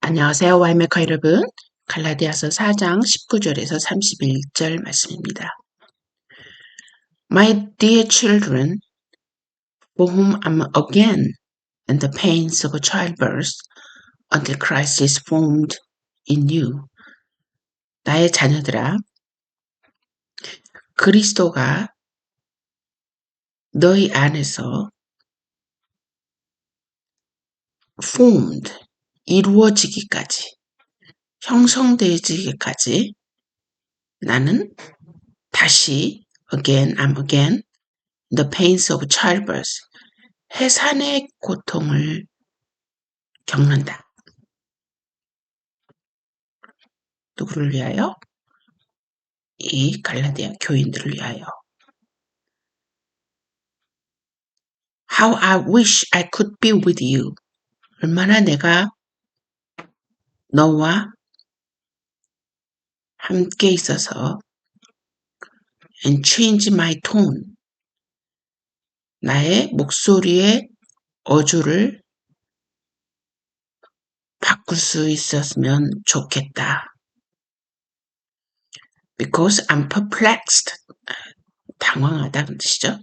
안녕하세요. 와이메커 여러분. 갈라디아서 4장 19절에서 31절 말씀입니다. My dear children, for whom I'm again in the pains of childbirth until Christ is formed in you. 나의 자녀들아, 그리스도가 너희 안에서 formed, 이루어지기까지, 형성되어지기까지 나는 다시 again, I'm again, the pains of childbirth, 해산의 고통을 겪는다. 누구를 위하여? 이 갈라디아 교인들을 위하여. How I wish I could be with you. 얼마나 내가 너와 함께 있어서 and change my tone. 나의 목소리의 어조를 바꿀 수 있었으면 좋겠다. Because I'm perplexed. 당황하다 는 뜻이죠.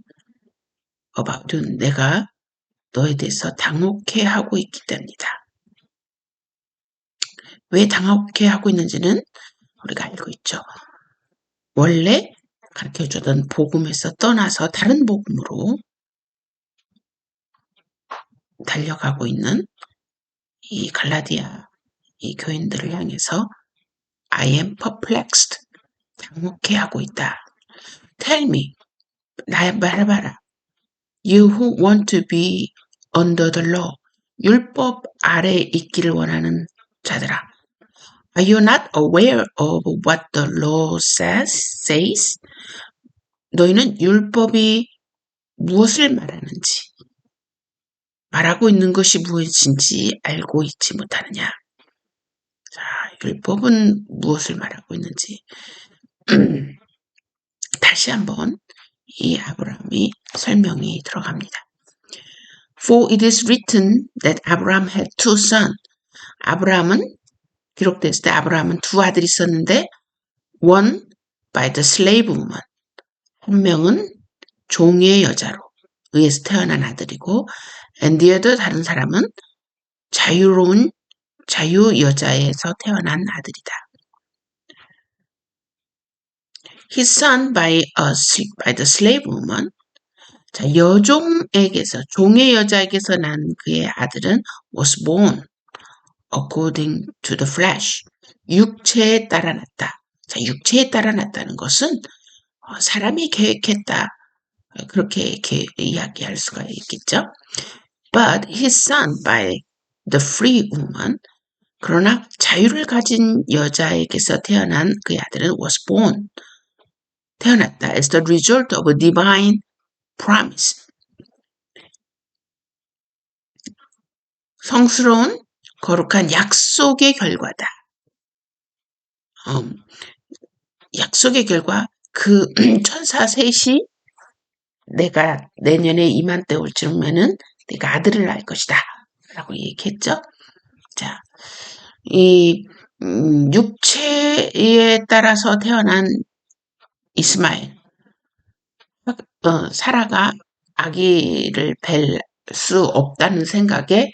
About. 내가 너에 대해서 당혹해 하고 있기 때문이다. 왜 당혹해 하고 있는지는 우리가 알고 있죠. 원래 가르쳐 주던 복음에서 떠나서 다른 복음으로 달려가고 있는 이 갈라디아 이 교인들을 향해서 I am perplexed. 당혹해 하고 있다. Tell me. 나 말해봐라. You who want to be under the law. 율법 아래 있기를 원하는 자들아. Are you not aware of what the law says? says? 너희는 율법이 무엇을 말하는지, 말하고 있는 것이 무엇인지 알고 있지 못하느냐? 자, 율법은 무엇을 말하고 있는지. 다시 한번 이 아브라함이 설명이 들어갑니다. For it is written that Abraham had two sons. 아브라함은 기록됐을 때 아브라함은 두 아들이 있었는데 one by the slave woman. 한 명은 종의 여자로 의해서 태어난 아들이고 and the other 다른 사람은 자유로운 자유 여자에서 태어난 아들이다. His son by, a, by the slave woman. 자, 여종에게서, 종의 여자에게서 난 그의 아들은 was born according to the flesh. 육체에 따라 났다. 자, 육체에 따라 났다는 것은 사람이 계획했다. 그렇게 이야기할 수가 있겠죠. But his son by the free woman. 그러나 자유를 가진 여자에게서 태어난 그의 아들은 was born. 태어났다. as the result of a divine promise. 성스러운 거룩한 약속의 결과다. 음, 약속의 결과 그 천사 셋이 내가 내년에 이맘때 올 즈음에는 내가 아들을 낳을 것이다. 라고 얘기했죠. 자, 이 음, 육체에 따라서 태어난 이스마엘 어, 사라가 아기를 뵐 수 없다는 생각에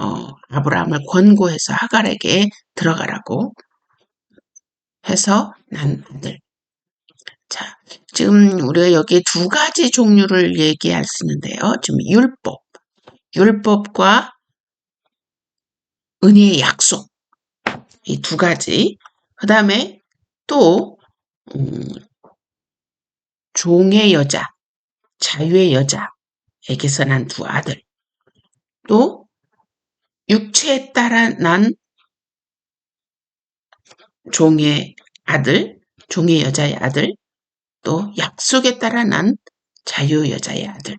어, 아브라함을 권고해서 하갈에게 들어가라고 해서 난 아들. 자, 지금 우리가 여기 두 가지 종류를 얘기할 수 있는데요. 지금 율법, 율법과 은혜의 약속 이 두 가지. 그 다음에 또 음, 종의 여자, 자유의 여자에게서 난 두 아들. 또 육체에 따라 난 종의 아들, 종의 여자의 아들, 또 약속에 따라 난 자유 여자의 아들.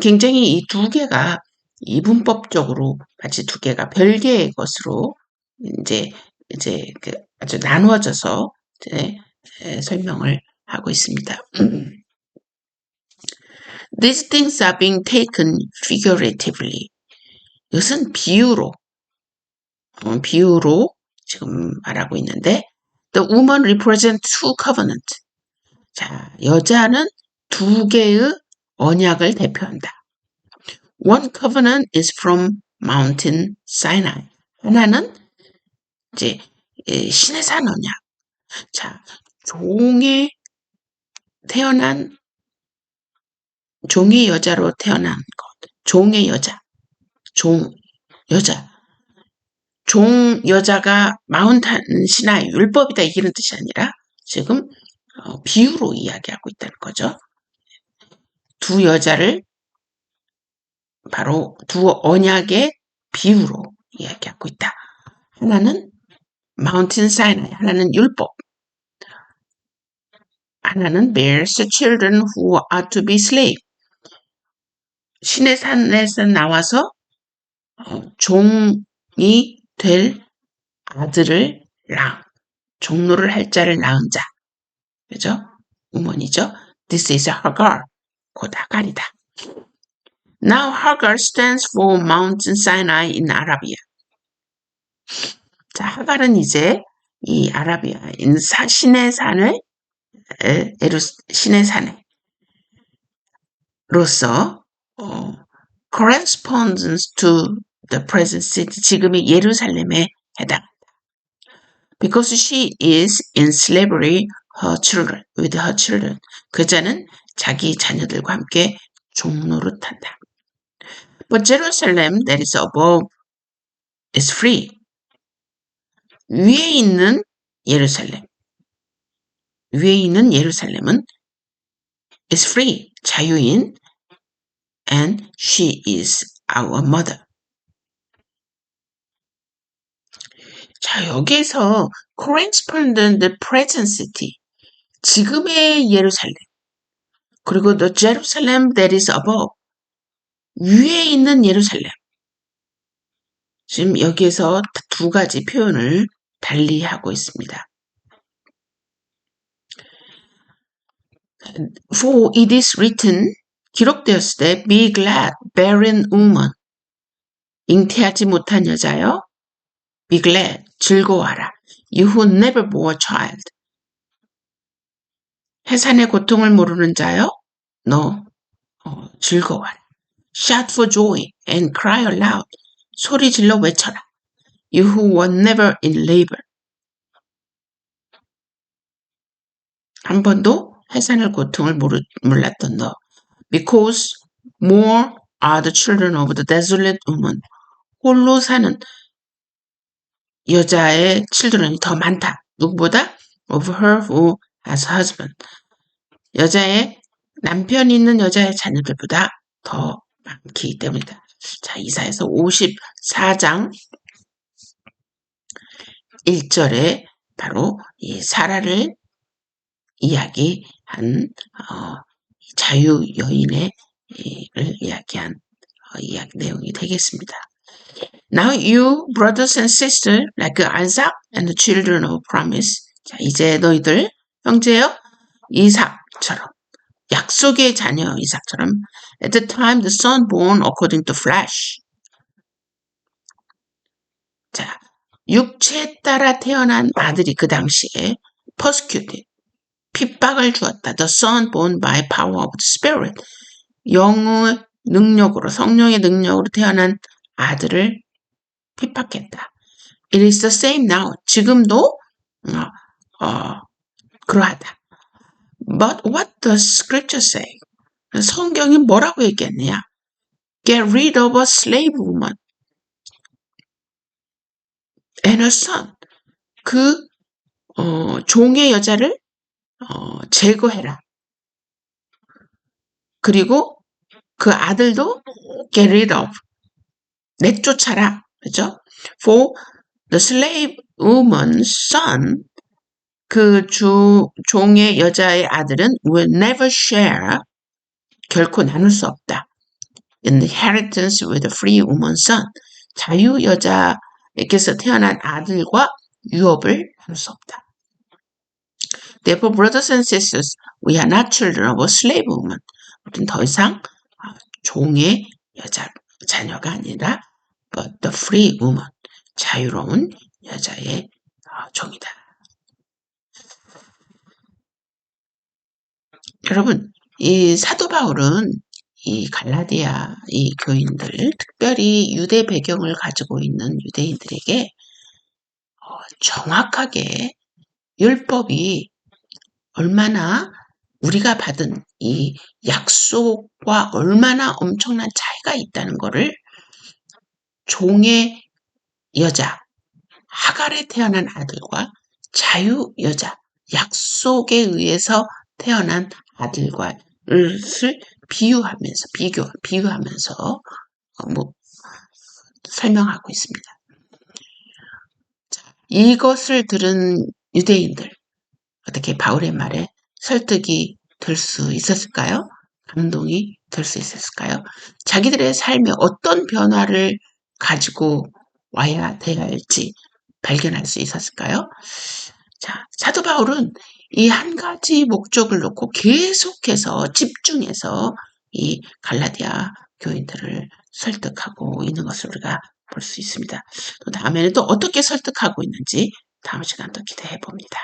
굉장히 이 두 개가 이분법적으로 마치 두 개가 별개의 것으로 이제 이제 그 아주 나누어져서 이제 설명을 하고 있습니다. These things are being taken figuratively. 이것은 비유로 어, 비유로 지금 말하고 있는데 the woman represents two covenant. 자, 여자는 두 개의 언약을 대표한다. One covenant is from Mountain Sinai. 하나는 이제 신의 산 언약. 자, 종에 태어난 종의 여자로 태어난 것. 종의 여자. 종 여자. 종 여자가 마운탄 신하의 율법이다 이런 뜻이 아니라 지금 어, 비유로 이야기하고 있다는 거죠. 두 여자를 바로 두 언약의 비유로 이야기하고 있다. 하나는 마운틴 사이나이, 하나는 율법. 하나는 bears children who are to be slave. 신의 산에서 나와서 어, 종이 될 아들을 낳, 종로를 할 자를 낳은 자. 그죠? 우먼이죠. This is Hagar. 곧 하갈이다. Now Hagar stands for Mount Sinai in Arabia. 자, 하갈은 이제 이 아라비아인 사, 신의 산을 에루 신의 산에 로서 어, corresponds to the present city 지금의 예루살렘에 해당한다. Because she is in slavery her children with her children 그자는 자기 자녀들과 함께 종노릇한다. But Jerusalem that is above is free. 위에 있는 예루살렘 위에 있는 예루살렘은 is free 자유인 and she is our mother. 자, 여기에서 correspondent present city, 지금의 예루살렘, 그리고 the Jerusalem that is above, 위에 있는 예루살렘. 지금 여기에서 두 가지 표현을 달리 하고 있습니다. For it is written, 기록되었을 때, be glad, barren woman. 잉태하지 못한 여자여, be glad, 즐거워하라. You who never bore child. 해산의 고통을 모르는 자여, 너 어, 즐거워하라. Shout for joy and cry aloud. 소리 질러 외쳐라. You who were never in labor. 한 번도 해산의 고통을 모르, 몰랐던 너. Because more are the children of the desolate woman. 홀로 사는 여자의 children이 더 많다. 누구보다? Of her who has husband. 여자의 남편 있는 여자의 자녀들보다 더 많기 때문이다. 자, 이사에서 54장 1절에 바로 이 사라를 이야기한 어, 자유 여인의 를 이야기한 어, 이야기 내용이 되겠습니다. Now you brothers and sisters like Isaac and the children of promise. 자, 이제 너희들 형제여 이삭처럼 약속의 자녀 이삭처럼 at the time the son born according to flesh. 자, 육체 따라 태어난 아들이 그 당시에 persecuted 핍박을 주었다. The son born by power of the spirit. 영의 능력으로 성령의 능력으로 태어난 아들을 핍박했다. It is the same now. 지금도 어, 어, 그러하다. But what does scripture say? 성경이 뭐라고 얘기했느냐? Get rid of a slave woman and her son. 그 어, 종의 여자를 어, 제거해라. 그리고 그 아들도 get rid of. 내쫓아라. 그죠? For the slave woman's son, 그 주, 종의 여자의 아들은 will never share, 결코 나눌 수 없다. inheritance with the free woman's son. 자유 여자에게서 태어난 아들과 유업을 나눌 수 없다. Therefore, brothers and sisters, we are not children of a slave woman. 우리는 더 이상 종의 여자 자녀가 아니라 but the free woman. 자유로운 여자의 어, 종이다. 여러분, 이 사도 바울은 이 갈라디아 이 교인들, 특별히 유대 배경을 가지고 있는 유대인들에게 어, 정확하게 율법이 얼마나 우리가 받은 이 약속과 얼마나 엄청난 차이가 있다는 것을 종의 여자, 하갈에 태어난 아들과 자유 여자, 약속에 의해서 태어난 아들과를 비유하면서 비교 비유하면서 어, 뭐 설명하고 있습니다. 이것을 들은 유대인들 어떻게 바울의 말에 설득이 될 수 있었을까요? 감동이 될 수 있었을까요? 자기들의 삶에 어떤 변화를 가지고 와야 돼야 할지 발견할 수 있었을까요? 자, 사도 바울은 이 한 가지 목적을 놓고 계속해서 집중해서 이 갈라디아 교인들을 설득하고 있는 것을 우리가 볼 수 있습니다. 또 다음에는 또 어떻게 설득하고 있는지 다음 시간 또 기대해 봅니다.